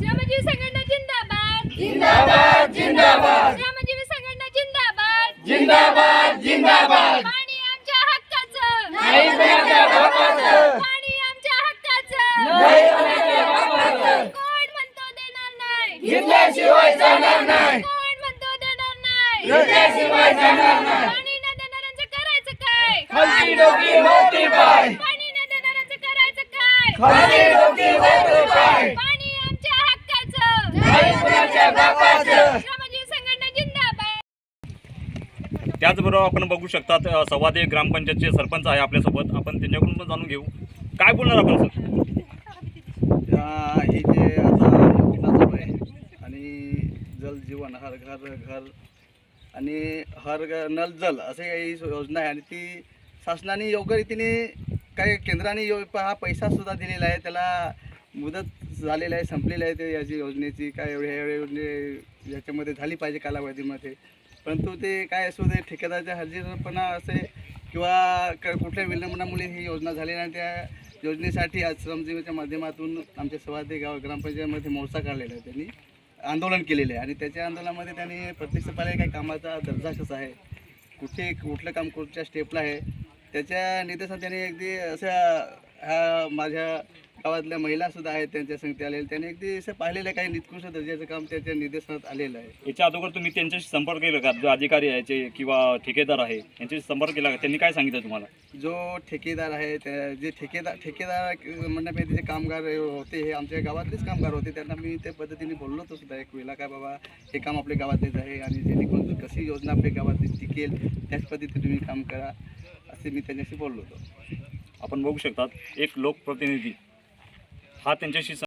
श्रमजीवी संघटना जिंदाबाद. जिंदाबाद जिंदाबाद. श्रमजीवी संघटना जिंदाबाद. जिंदाबाद जिंदाबाद. पाणी आमच्या हक्काचं. नाही कोणाच्या बापाचं. पाणी आमच्या हक्काचं. नाही कोणाच्या बापाचं. कोण म्हणतो देणार नाही? घेतल्याशिवाय जाणार नाही. कोण म्हणतो देणार नाही? घेतल्याशिवाय जाणार नाही. पाणी न देणाऱ्यांचं करायचं काय? खालची डोकी वरती पाय पाणी न देणाऱ्यांचं करायचं काय? खालची डोकी वरती पाय पाणी आमच्या हक्काचं नाही कोणाच्या बापाचं श्रमजीवी संघटना जिंदाबाद त्याचबरोबर आपण बघू शकतात अ, सव्वादे ग्रामपंचायतचे सरपंच आहे आपल्यासोबत. आपण त्यांच्याकडून पण जाणून घेऊ. काय बोलणार आपण सर? हे जे आता योजना चालू आहे आणि जल जीवन हर घर घर आणि हर घ- नल जल असे काही योजना आहे. आणि ती शासनाने योग्य रीतीने काही केंद्राने यो हा पैसासुद्धा दिलेला आहे. त्याला मुदत झालेलं आहे संपलेलं आहे ते याची योजनेची काय एवढ्या एवढ्या योजने याच्यामध्ये झाली पाहिजे कालावधीमध्ये. परंतु ते काय असू दे ठेकेदारच्या हजेरपणा असे किंवा क कुठल्या विलंबनामुळे ही योजना झाली नाही त्या योजनेसाठी आज श्रमजीवीच्या माध्यमातून आमच्या सवादे गाव ग्रामपंचायतमध्ये मोर्चा काढलेला आहे त्यांनी. आंदोलन केलेलं आहे आणि त्याच्या आंदोलनामध्ये त्यांनी प्रत्यक्ष पाहिलं काही कामाचा दर्जा कसा आहे कुठे कुठलं काम कुठच्या स्टेपला आहे त्याच्या निर्देशात त्यांनी अगदी अशा ह्या माझ्या गावातल्या महिलासुद्धा आहेत त्यांच्या संगती आलेल्या. त्यांनी अगदी असं पाहिलेलं आहे काही निकृष्ट दर्जाचं काम त्याच्या निर्देशनात आलेलं आहे. याच्या अगोदर तुम्ही त्यांच्याशी संपर्क केला का? जो अधिकारी आहे जे किंवा ठेकेदार आहे यांच्याशी संपर्क केला का? त्यांनी काय सांगितलं तुम्हाला? जो ठेकेदार आहे त्या जे ठेकेदार ठेकेदार म्हणण्यापेक्षा जे कामगार होते हे आमच्या गावातलेच कामगार होते. त्यांना मी त्या पद्धतीने बोललो होतो सुद्धा एक वेळेला काय बाबा हे काम आपल्या गावातलेच आहे आणि जेणेकरून कशी योजना आपल्या गावातली टिकेल त्याच पद्धतीने तुम्ही काम करा असे मी त्यांच्याशी बोललो होतो. आपण बघू शकतात एक लोकप्रतिनिधी हा त्यांच्याशी